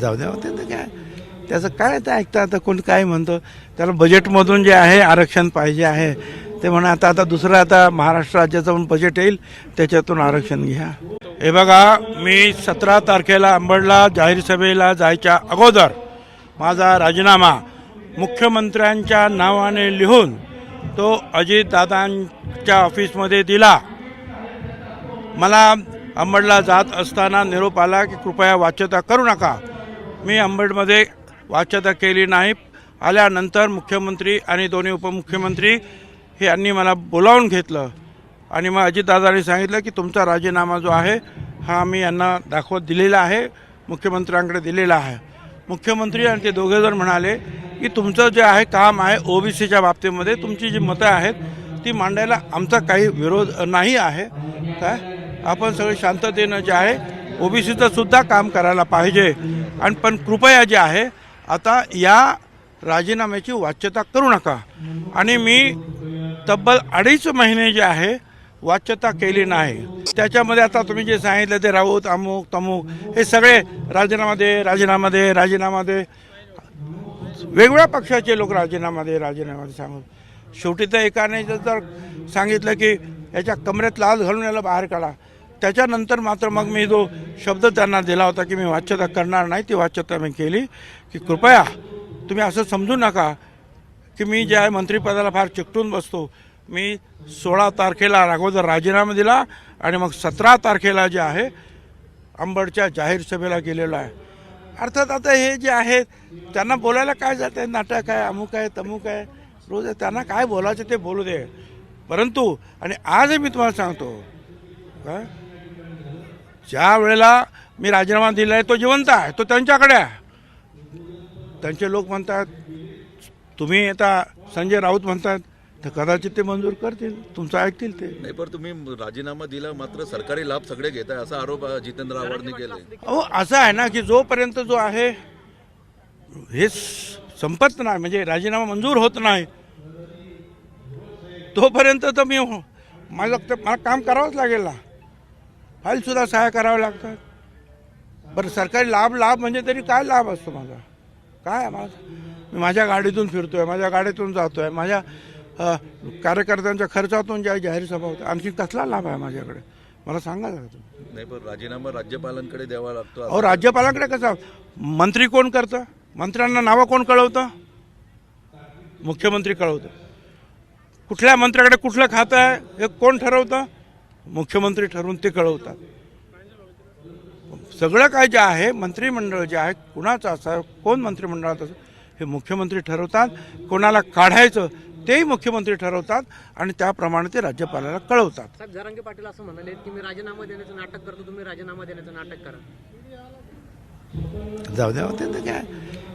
जाऊ द्या ते तर काय? त्याचं काय ते ऐकतं आता कोण काय म्हणतं? त्याला बजेटमधून जे आहे आरक्षण पाहिजे आहे ते म्हणा आता आता दुसरं आता महाराष्ट्र राज्याचं पण बजेट येईल त्याच्यातून आरक्षण घ्या. हे बघा मी सतरा तारखेला अंबडला जाहीर सभेला जायच्या अगोदर माझा राजीनामा मुख्यमंत्र्यांच्या नावाने लिहून तो अजितदादांच्या ऑफिसमध्ये दिला. मला अंबडला जात असताना निरोप आला की कृपया वाच्यता करू नका. मी अंबडमध्ये वाच्यता केली नाही. आल्यानंतर मुख्यमंत्री आणि दोन्ही उपमुख्यमंत्री हे यांनी मला बोलावून घेतलं आणि मग अजितदादांनी सांगितलं की तुमचा राजीनामा जो आहे हा मी यांना दाखवत दिलेला आहे मुख्यमंत्र्यांकडे दिलेला आहे. मुख्यमंत्री आणि ते दोघेजण म्हणाले की तुमचं जे आहे काम आहे ओबीसीच्या बाबतीमध्ये तुमची जी मतं आहेत ती मांडायला आमचा काही विरोध नाही आहे. काय? आपण सगळे शांततेनं जे आहे ओबीसीचं सुद्धा काम करायला पाहिजे. आणि पण कृपया जे आहे आता या राजीनाम्याची वाच्यता करू नका. आणि मी तब्बल अडीच महिने जे आहे वाच्यता केली नाही. त्याच्यामध्ये आता तुम्ही जे सांगितलं ते राऊत अमुक तमुक हे सगळे राजीनामा दे राजीनामा दे राजीनामा दे वेगवेगळ्या पक्षाचे लोक राजीनामा दे राजीनामा दे सांगत शेवटी तर एकाने जर सांगितलं की याच्या कमरेत लाल घालून याला बाहेर काढा. त्याच्यानंतर मात्र मग मी जो शब्द त्यांना दिला होता की मी वाच्यता करणार नाही ती वाच्यता मी केली की कृपया तुम्ही असं समजू नका की मी जे आहे मंत्रिपदाला फार चिकटून बसतो मी सोळा तारखेला अगोदर राजीनामा दिला आणि मग सतरा तारखेला जे आहे अंबडच्या जाहीर सभेला गेलेलो आहे. अर्थात आता हे जे आहे त्यांना बोलायला काय जात? आहे नाटक आहे अमुक आहे तमुक आहे रोज आहे. त्यांना काय बोलायचं ते बोलू दे. परंतु आणि आजही मी तुम्हाला सांगतो काय ज्या वेळेला मी राजीनामा दिला आहे तो जिवंत आहे तो त्यांच्याकडे आहे. त्यांचे लोक म्हणतात तुम्ही आता संजय राऊत म्हणतात तर कदाचित ते मंजूर करतील तुमचं ऐकतील ते. नाही पण तुम्ही राजीनामा दिला मात्र सरकारी लाभ सगळे घेत आहे असा आरोप जितेंद्र आव्हाडने केलाय. अहो असं आहे ना की जोपर्यंत जो आहे हे संपत नाही म्हणजे राजीनामा मंजूर होत नाही तोपर्यंत तर मी हो- तर मला काम करावंच लागेल ना. फाईलसुद्धा सहाय्य करावं लागतात. बरं सरकारी लाभ लाभ म्हणजे तरी काय लाभ असतो माझा? काय आहे माझा? मी माझ्या गाडीतून फिरतोय माझ्या गाडीतून जातोय माझ्या अ, कार्यकर्त्यांच्या खर्चातून ज्या जाहीर सभा होत्या आणखी कसला लाभ आहे माझ्याकडे? मला सांगा जरा तुम्ही. नाही पण राजीनामा राज्यपालांकडे द्यावा लागतो अहो राज्यपालांकडे कसं? मंत्री कोण करतं? मंत्र्यांना नावं कोण कळवतं? मुख्यमंत्री कळवतं. कुठल्या मंत्र्याकडे कुठलं खातं आहे? हे कोण ठरवतं? मुख्यमंत्री ठरवून ते कळवतात. सगळं काय जे आहे मंत्रिमंडळ जे आहे कुणाचं असं कोण मंत्रिमंडळात असं हे मुख्यमंत्री ठरवतात. कोणाला काढायचं तेही मुख्यमंत्री ठरवतात आणि त्याप्रमाणे ते राज्यपालाला कळवतात. जरांगे पाटील असं म्हणाले की मी राजीनामा देण्याचं नाटक करतो तुम्ही राजीनामा देण्याचं नाटक करा. जाऊ द्या ते तर काय?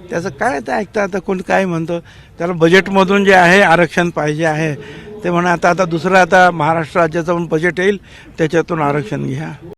त्याचं काय ते ऐकतं आता कोण काय म्हणतं? त्याला बजेटमधून जे आहे आरक्षण पाहिजे आहे. ते म्हणा आता आता दुसरं आता महाराष्ट्र राज्याचं पण बजेट येईल त्याच्यातून आरक्षण घ्या.